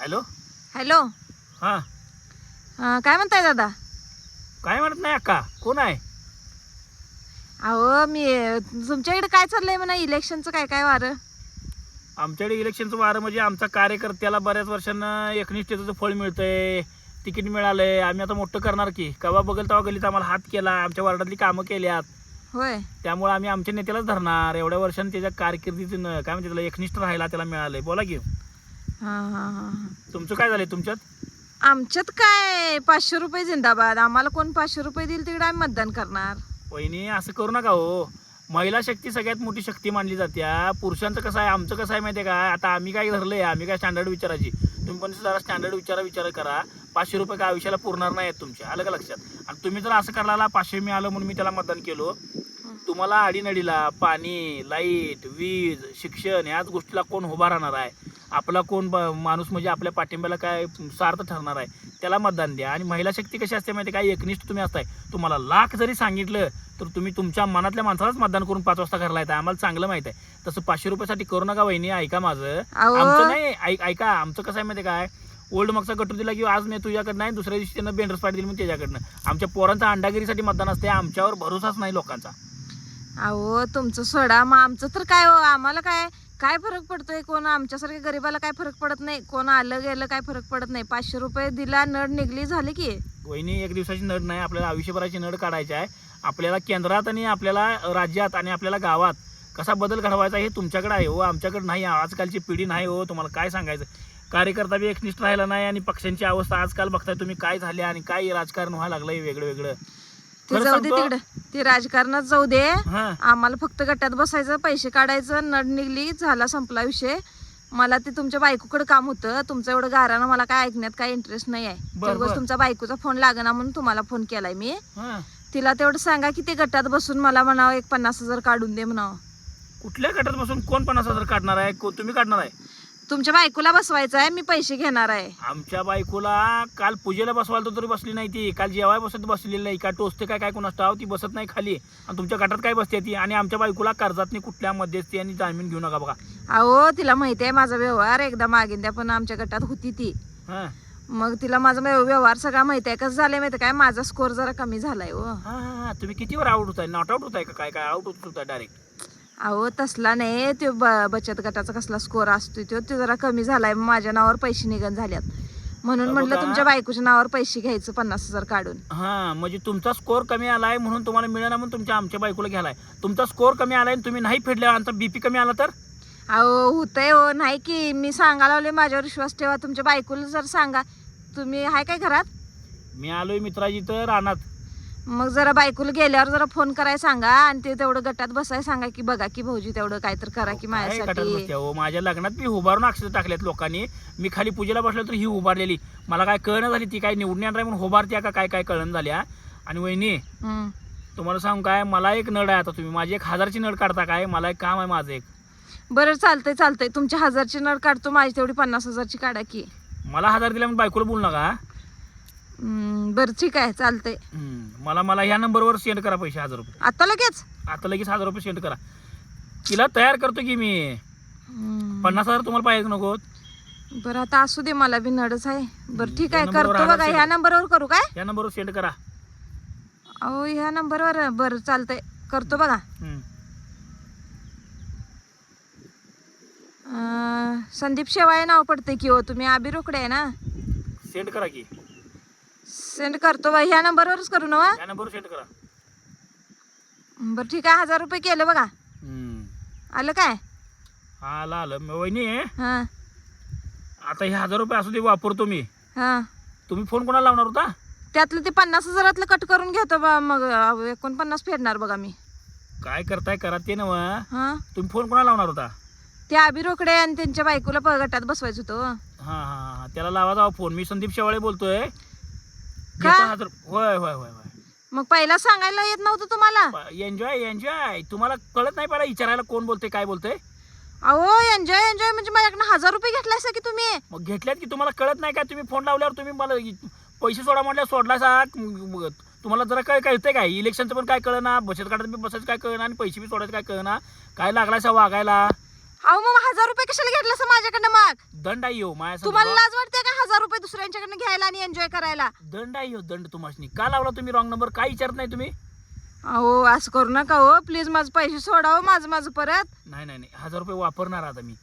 Hello? Hello? हां. अं, काय म्हणताय दादा? काय म्हणत नाही अक्का. कोण आहे? अहो मी तुमच्या इकडे काय चाललंय म्हणा? इलेक्शनचं काय काय वारं? आमच्याकडे इलेक्शनचं वारं म्हणजे आमच्या कार्यकर्त्याला बऱ्याच वर्षांना एकनिष्ठतेचं फळ मिळतंय तिकीट मिळालंय. आम्ही आता मोठं करणार की. कवा बघल तेव्हा गलीत आम्हाला हात केला. आमच्या वार्डातली कामं केल्यात. होय. त्यामुळे आम्ही आमच्या नेत्यालाच धरणार. एवढ्या वर्षांनी त्याच्या कारकिर्दीतून काय म्हणते त्याला एकनिष्ठ राहायला त्याला मिळालंय. बोला की. हां हां हां हां. तुमचं काय झालंय तुमच्यात? आमच्यात काय? पाचशे रुपये जिंदाबाद. आम्हाला कोण पाचशे रुपये देईल तिकडे आम्ही मतदान करणार. वहिनी असं करू नका हो. महिला शक्ती सगळ्यात मोठी शक्ती मानली जात्या पुरुषांचं कसं आहे आमचं कसं आहे माहिती आहे का? आता आम्ही काय धरलंय आम्ही काय स्टँडर्ड विचारायची. तुम्ही पण जरा स्टँडर्ड विचारा विचार करा. पाचशे रुपये काय आयुष्याला पुरणार नाही आहेत तुमचे. आलं का लक्षात? आणि तुम्ही जर असं करायला पाचशे मी आलं म्हणून मी त्याला मतदान केलो तुम्हाला अडीनडीला पाणी लाइट वीज शिक्षण याच गोष्टीला कोण उभा राहणार आहे? आपला कोण माणूस म्हणजे आपल्या पाठिंब्याला काय सार्थ ठरणार आहे त्याला मतदान द्या. आणि महिला शक्ती कशी असते माहिती काय एकनिष्ठ तुम्ही असताय. तुम्हाला लाख जरी सांगितलं तर तुम्ही तुमच्या मनातल्या माणसालाच मतदान करून पाच वाजता घरला येतं आम्हाला चांगलं माहीत आहे. तसं पाचशे रुपयासाठी करू नका वहिनी ऐका माझं. आमचं नाही ऐक आमचं कसं आहे माहिती काय ओल्ड मागचा गटू दिला की आज नाही तुझ्याकडनं नाही दुसऱ्या दिवशी त्यांना बेंडर्स पाठी दिली मग त्याच्याकडनं. आमच्या पोरांचा अंडागिरीसाठी मतदान असते आमच्यावर भरोसाच नाही लोकांचा. अहो तुमचं सोडा मग आमचं तर काय हो? आम्हाला काय? काय फरक पडतोय कोण? आमच्यासारख्या गरीबाला काय फरक पडत नाही. कोण आलं गेलं काय फरक पडत नाही. पाचशे रुपये दिला नड निघली झाली की? वहिनी एक दिवसाची नड नाही. आपल्याला आयुष्यभराची नड काढायची आहे. आपल्याला केंद्रात आणि आपल्याला राज्यात आणि आपल्याला गावात कसा बदल घडवायचा हे तुमच्याकडे आहे हो. आमच्याकडे नाही. आजकालची पिढी नाही हो. तुम्हाला काय सांगायचं? कार्यकर्ता बी एकनिष्ठ राहिला नाही आणि पक्षांची अवस्था आजकाल बघताय तुम्ही. काय झाले आणि काय राजकारण व्हायला लागलंय वेगळं वेगळं ते खरं जाऊ दे सांगतो. तिकडं. ते राजकारणात जाऊ दे. हां. आम्हाला फक्त गटात बसायचं पैसे काढायचं नड निघली झाला संपला विषय. मला ते तुमच्या बायकोकडे काम होतं. तुमचं एवढं गारानं मला काय ऐकण्यात काय इंटरेस्ट नाही आहे बरं, तेवढंच. तुमचा बायकोचा फोन लागना म्हणून तुम्हाला फोन केलाय मी. हां. तिला तेवढं सांगा की ते गटात बसून मला म्हणावं एक पन्नास हजार काढून दे म्हणावं. कुठल्या गटात बसून कोण पन्नास हजार काढणार आहे? को- तुम्ही काढणार आहे? तुमच्या बायकोला बसवायचं आहे मी पैसे घेणार आहे. आमच्या बायकोला काल पूजेला बसवायला तर तरी बसली नाही ती. काल जेवाय बसत बसलेली नाही. का टोचते काय काय कोणास ठाव? ती बसत नाही खाली. आणि तुमच्या गटात काय बसते ती? आणि आमच्या बायकोला कर्जात नाही कुठल्या मध्यस्थी आणि जामीन घेऊ नका बघा. अहो तिला माहिती आहे माझा व्यवहार एकदा मागिंद्या पण आमच्या गटात होती ती. हां. मग तिला माझा व्यव- व्यवहार सगळा माहिती आहे. कसं झालंय माहिती आहे काय? माझा स्कोर जरा कमी झालाय हो. हा हा हा. तुम्ही किती वर आउट होताय? नॉट आउट होताय का काय? काय आउट होत होता डायरेक्ट अहो तसला नाही. तो ब- बचत गटाचा कसला स्कोर असतो तो. तो जरा कमी झालाय. माझ्या नावावर पैसे निघन झाल्यात. म्हणून म्हटलं? तुमच्या बायकोच्या नावावर पैसे घ्यायचं पन्नास हजार काढून. हा म्हणजे तुमचा स्कोर कमी आलाय म्हणून तुम्हाला मिळेना म्हणून तुमच्या आमच्या बायकोला घ्यालाय. तुमचा स्कोर कमी आलाय आणि तुम्ही नाही फेडले आमचा बीपी कमी आला तर? अहो होतंय हो. नाही की मी सांगायला लागले माझ्यावर विश्वास ठेवा. तुमच्या बायकोला जर सांगा. तुम्ही आहे काय घरात? मी आलोय मित्राजी तर रानात. मग जरा बायकोला गेल्यावर जरा फोन करायला सांगा आणि ते तेवढं गटात बसायला सांगा की बघा की भाऊजी तेवढं काय तर करा की काय गटात माझ्यासाठी. बसते माझ्या लग्नात मी उभारून अक्षर टाकल्यात लोकांनी. मी खाली पूजेला बसलो तर ही उभारलेली. मला काय कळणं झाली ती काय निवडून येणार आहे म्हणून उभारत्या का काय काय कळण झाल्या आणि वहिनी हम्म. तुम्हाला सांगू काय? मला एक नड आहे आता तुम्ही. माझी एक हजारची नड काढता काय? मला एक काम आहे माझं एक. बरं चालतंय चालतंय. तुमच्या हजारची नळ काढतो माझी तेवढी पन्नास हजारची काढा की. मला हजार दिला म्हणून बायकोला बोलू नका? हम्म, बरं ठीक आहे चालतंय. हम्म. मला मला ह्या नंबरवर सेंड करा पैसे हजार रुपये. आता लगेच? आता लगेच हजार रुपये सेंड करा. तिला तयार करतो की मी. हम्म, पन्नास हजार तुम्हाला पाहिजे का नको. बरं आता असू दे मला बी नडच आहे. बरं ठीक या आहे नंबरवर करतो बघा send- ह्या नंबरवर करू काय? या नंबरवर सेंड करा. अहो ह्या नंबरवर बरं चालतंय. करतो बघा. हम्म. अं, संदीप शेवाळे नाव पडतंय की हो तुम्ही आबी रोकडे आहे ना? सेंड करा की. सेंड करतो बा ह्या नंबरवरच करू ना? या नंबरवर सेंड करा. बरं ठीक आहे. हजार रुपये केलं बघा. हम्म. आलं काय? हा आलं आलं. वहिनी हां. आता हे हजार रुपये असू दे वापरतो मी. हां. तुम्ही फोन कोणाला लावणार होता? त्यातलं ते पन्नास हजारातलं कट करून घेतो बा. मग एकोणपन्नास फेडणार बघा मी. काय करताय करा ते नव हां. तुम्ही फोन कोणाला लावणार होता? ते आबी रोकडे आणि त्यांच्या बायकोला प- गटात बसवायचं होतं हो. हा हा हा. त्याला लावा जावा फोन. मी संदीप शेवाळे बोलतोय. का? घेतो हजार होय होय होय होय. मग पहिला सांगायला येत नव्हतं तुम्हाला? एन्जॉय एन्जॉय तुम्हाला कळत नाही पहिला विचारायला कोण बोलतोय काय बोलतोय? अहो एन्जॉय एन्जॉय म्हणजे माझ्याकडनं हजार रुपये घेतलायसा की तुम्ही? मग घेतल्यात की तुम्हाला कळत नाही का? तुम्ही फोन लावल्यावर तुम्ही मला इ- पैसे सोडा म्हटल्या सोडला सा तुम्हाला जरा काय कळतंय काय? इलेक्शनचं पण काय कळना बचत गटात बी बसायचं काय कळना आणि पैसे बी सोडायचं काय कळना? काय लागलाय सा वागायला? अहो मग हजार रुपये कशाला घेतलं असं माझ्याकडनं मग? दंड आहे हो माझ्या तुम्हाला लाज वाटते का हजार रुपये दुसऱ्यांच्याकडनं घ्यायला आणि एन्जॉय करायला? दंड आहे हो दंड तुम्हाला का लावला तुम्ही रॉंग नंबर काय विचारत नाही तुम्ही? अहो असं करू नका हो. प्लीज माझं पैसे सोडावं माझं माझं परत. नाही नाही नाही. हजार रुपये वापरणार आता मी.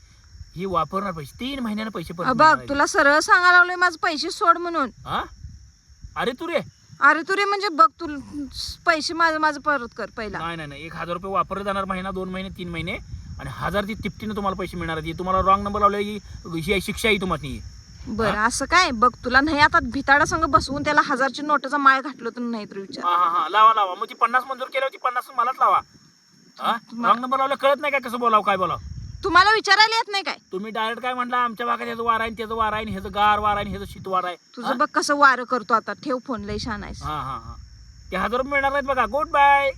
ही वापरणार पैसे. तीन महिन्याने पैसे परत बघ मिळणार तुला सरळ सांगायला लागलोय माझं पैसे सोड म्हणून. आहे. हा अरे तू रे. अरे तू रे म्हणजे बघ तू पैसे माझं माझं परत कर पहिला. नाही नाही नाही. एक हजार रुपये वापरले जाणार महिना दोन महिने तीन महिने. आणि हजार ती तिपटीने तुम्हाला पैसे मिळणार आहेत. ही तुम्हाला रॉंग नंबर लावले ही ही आहे, शिक्षा आहे तुम्हाला ही. बरं असं काय? बघ तुला नाही आता भिताडा संग बसवून त्याला हजारची नोटाचा माळ घातलो तर नाही तर विचार. हा हा हा लावा लावा. मग ती पन्नास मंजूर केली होती पन्नास मलाच लावा. हा? रॉंग नंबर लावलं कळत नाही काय कसं बोलावं काय बोलावं? तुम्हाला विचारायला येत नाही काय? तुम्ही डायरेक्ट काय म्हणला आमच्या भागात ह्याचं वार आहे त्याचं वार आहे ह्याचं गार वार आहे ह्याचं शीत वार आहे हा? तुझं बघ कसं वारं करतो आता. ठेव फोन लय छान आहेस. हा हा हा. ते हजार रुपये मिळणार नाहीत बघा. Good bye